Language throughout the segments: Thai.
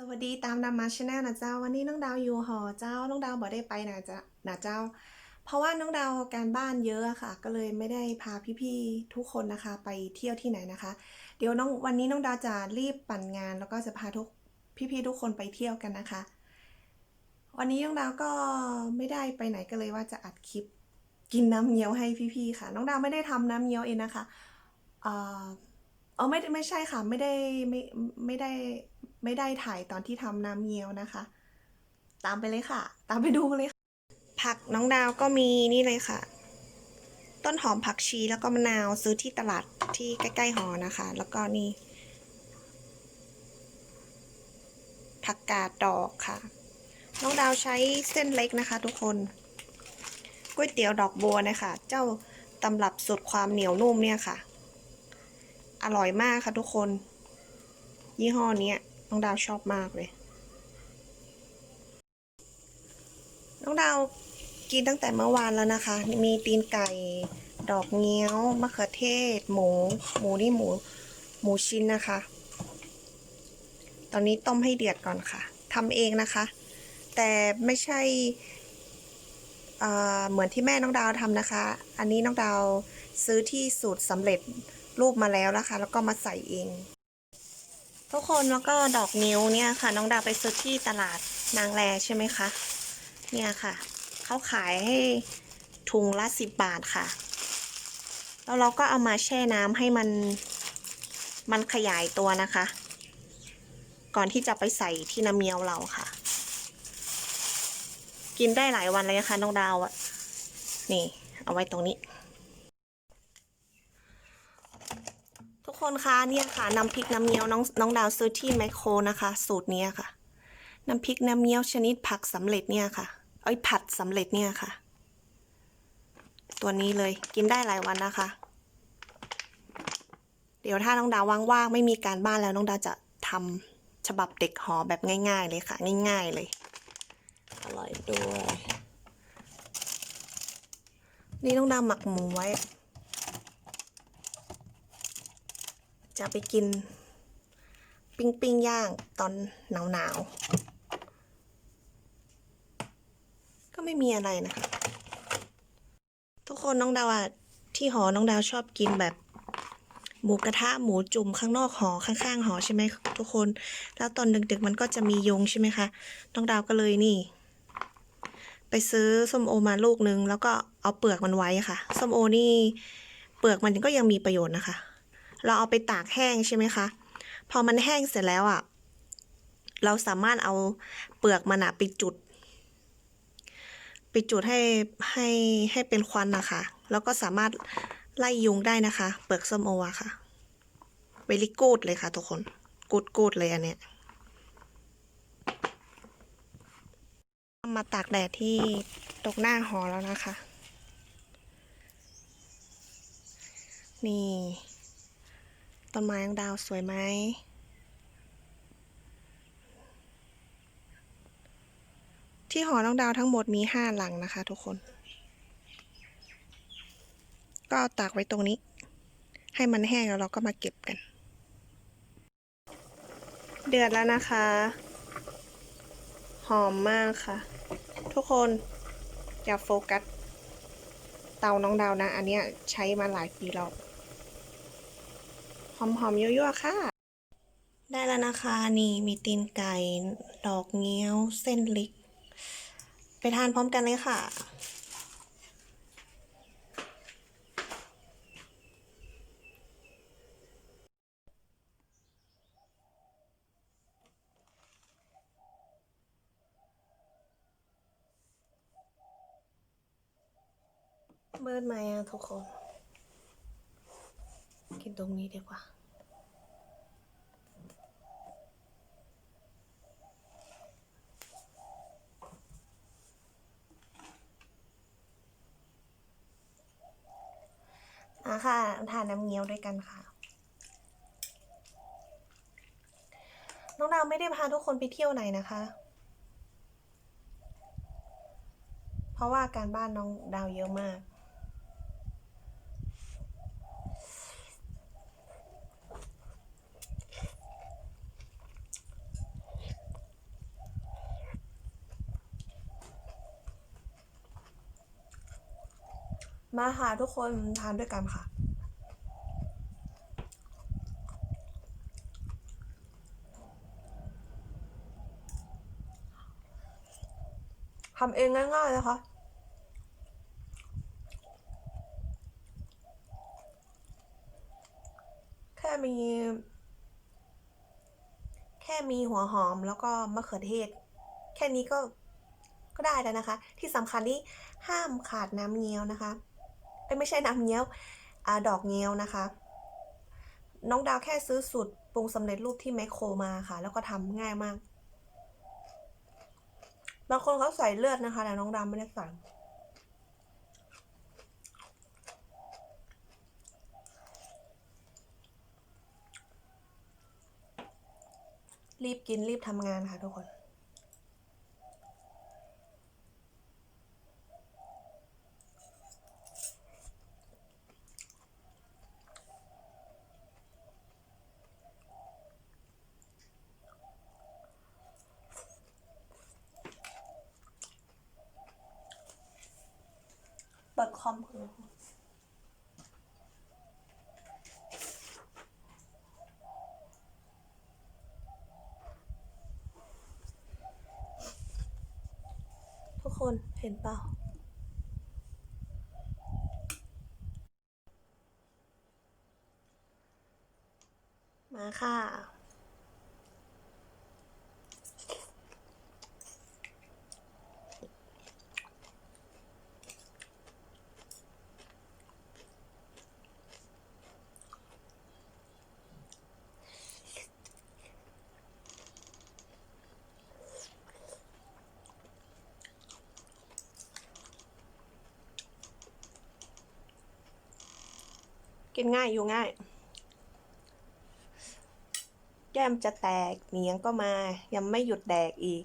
สวัสดีตามดามาชแนลนะเจ้า วันนี้น้องดาวอยู่หอเจ้าน้องดาวบ่ได้ไปนะจ๊ะนะเจ้า เพราะว่าน้องดาวการบ้านเยอะอะค่ะ ก็เลยไม่ได้พาพี่ๆทุกคนนะคะ ไปเที่ยวที่ไหนนะคะ เดี๋ยวน้องวันนี้น้องดาวจะรีบปั่นงาน แล้วก็จะพาทุกพี่ๆทุกคนไปเที่ยวกันนะคะ วันนี้น้องดาวก็ไม่ได้ไปไหนก็เลยว่าจะอัดคลิปกินน้ำเงี้ยวให้พี่ๆค่ะ น้องดาวไม่ได้ทำน้ำเงี้ยวเองนะคะ เอ่อไม่ไม่ใช่ค่ะ ไม่ได้ไม่ไม่ได้ไม่ได้ถ่ายตอนที่ทำน้ำเงี้ยวนะคะ ตามไปเลยค่ะ ตามไปดูเลยค่ะ ผักน้องดาวก็มีนี่เลยค่ะ ต้นหอมผักชีแล้วก็มะนาวซื้อที่ตลาดที่ใกล้ ๆ หอนะคะ แล้วก็นี่ ผักกาดดอกค่ะ น้องดาวใช้เส้นเล็กนะคะ ทุกคนก๋วยเตี๋ยวดอกบัวนะคะ เจ้าตำรับสูตรความเหนียวนุ่มเนี่ยค่ะ อร่อยมากค่ะทุกคน ยี่ห้อนี้น้องดาวชอบมากเลย น้องดาวกินตั้งแต่เมื่อวานแล้วนะคะ มีตีนไก่ ดอกเงี้ยวมะเขือเทศ หมู หมูนี่หมู หมูชิ้นนะคะ ตอนนี้ต้มให้เดือดก่อนค่ะทำเองนะคะ แต่ไม่ใช่อ่อเหมือนที่แม่น้องดาวทำนะคะ อันนี้น้องดาวซื้อที่สูตรสำเร็จ รูปมาแล้วนะคะ แล้วก็มาใส่เอง ทุกคนแล้วก็ดอกนิ้วเนี่ยค่ะ น้องดาวไปซื้อที่ตลาดนางแลใช่ไหมคะ เนี่ยค่ะ เขาขายให้ถุงละสิบบาทค่ะ แล้วเราก็เอามาแช่น้ำให้มันมันขยายตัวนะคะ ก่อนที่จะไปใส่ที่น้ำเมียวเราค่ะ กินได้หลายวันเลยนะคะน้องดาวอะนี่ เอาไว้ตรงนี้ ทุก คนคะเนี่ยค่ะน้ำพริกน้ำเงี้ยวน้องน้องดาวซื้อที่แมคโครนะคะ สูตรเนี้ยค่ะ น้ำพริกน้ำเงี้ยวชนิดผักสำเร็จเนี่ยค่ะเอ้ยผัดสำเร็จเนี่ยค่ะ ตัวนี้เลยกินได้หลายวันนะคะ เดี๋ยวถ้าน้องดาวว่างๆไม่มีการบ้านแล้วน้องดาวจะทำฉบับเด็กหอแบบง่าย ๆ เลยค่ะ ง่าย ๆ เลยอร่อยด้วยนี่น้องดาวหมักหมูไว้ จะไปกิน ปิ้งปิ้งย่างตอนหนาวหนาวๆก็ไม่มีอะไรนะคะ ทุกคนน้องดาวอะที่หอน้องดาวชอบกินแบบหมูกระทะหมูจุ่มข้างนอกหอข้างๆหอใช่ไหมทุกคน แล้วตอนดึกๆมันก็จะมียุงใช่ไหมคะน้องดาวก็เลยนี่ ไปซื้อส้มโอมาลูกนึง แล้วก็เอาเปลือกมันไว้ค่ะส้มโอนี่เปลือกมันก็ยังมีประโยชน์นะคะ เราเอาไปตากแห้งใช่ไหมคะ พอมันแห้งเสร็จแล้วอะ เราสามารถเอาเปลือกมันอะไปจุด ไปจุดให้ให้ให้เป็นควันนะคะ แล้วก็สามารถไล่ยุงได้นะคะ เปลือกส้มโออะค่ะเวลิกูดเลยค่ะทุกคน กูดกูดเลยอันเนี้ยมาตากแดดที่ตกหน้าหอแล้วนะคะ นี่ ต้นไม้องดาวสวยไหม ที่หอน้องดาวทั้งหมดมีห้าหลังนะคะ ทุกคน ก็เอาตากไว้ตรงนี้ ให้มันแห้งแล้วเราก็มาเก็บกัน เดือดแล้วนะคะ หอมมากค่ะ ทุกคนอย่าโฟกัสเตาน้องดาวนะ อันเนี้ยใช้มาหลายปีแล้ว หอมๆยั่วๆค่ะ ได้แล้วนะคะนี่มีตีนไก่ ดอกเงี้ยว เส้นเล็กไปทานพร้อมกันเลยค่ะเบิดไหมอะทุกคน กินตรงนี้ดีกว่าอะค่ะ ทานน้ำเงี้ยวด้วยกันค่ะ น้องดาวไม่ได้พาทุกคนไปเที่ยวไหนนะคะ เพราะว่าการบ้านน้องดาวเยอะมาก มาค่ะทุกคนทานด้วยกันค่ะทำเองง่ายๆนะคะแค่มี แค่มีหัวหอมแล้วก็มะเขือเทศ แค่นี้ก็ก็ได้แล้วนะคะ ที่สำคัญที่ห้ามขาดน้ำเงี้ยวนะคะ ไม่ใช่น้ำเงี้ยวอดอกเงี้ยวนะคะ น้องดาวแค่ซื้อสูตรปรุงสำเร็จรูปที่แมคโครมาค่ะ แล้วก็ทำง่ายมาก บางคนเขาใส่เลือดนะคะ แต่น้องดาวไม่ได้ใส่รีบกินรีบทำงานค่ะทุกคน เปิดคอมก่อคะทุกคนเห็นเปล่ามาค่ะ กินง่ายอยู่ง่าย แก้มจะแตกเหนียงก็มา ยังไม่หยุดแดกอีก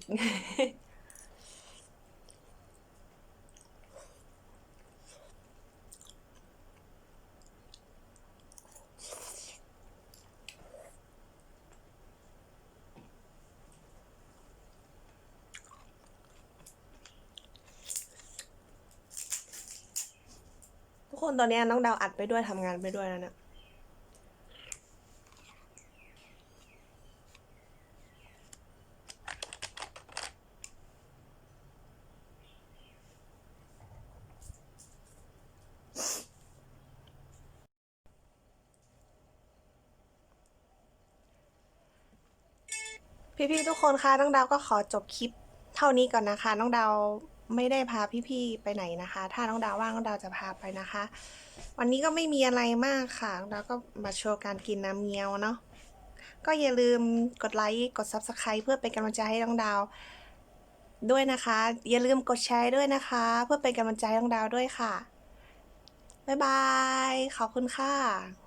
คนตอนนี้น้องดาวอัดไปด้วยทำงานไปด้วยแล้วเนะพี่ๆทุกคนคะน้องดาวก็ขอจบคลิปเท่านี้ก่อนนะคะ น้องดาว ไม่ได้พาพี่ๆไปไหนนะคะ ถ้าน้องดาวว่างน้องดาวจะพาไปนะคะ วันนี้ก็ไม่มีอะไรมากค่ะน้องดาวก็มาโชว์การกินน้ำเงี้ยวเนาะก็อย่าลืมกดไลค์กด Subscribe เพื่อเป็นกำลังใจให้น้องดาวด้วยนะคะ อย่าลืมกดแชร์ด้วยนะคะ เพื่อเป็นกำลังใจให้น้องดาวด้วยค่ะบ๊ายบายขอบคุณค่ะ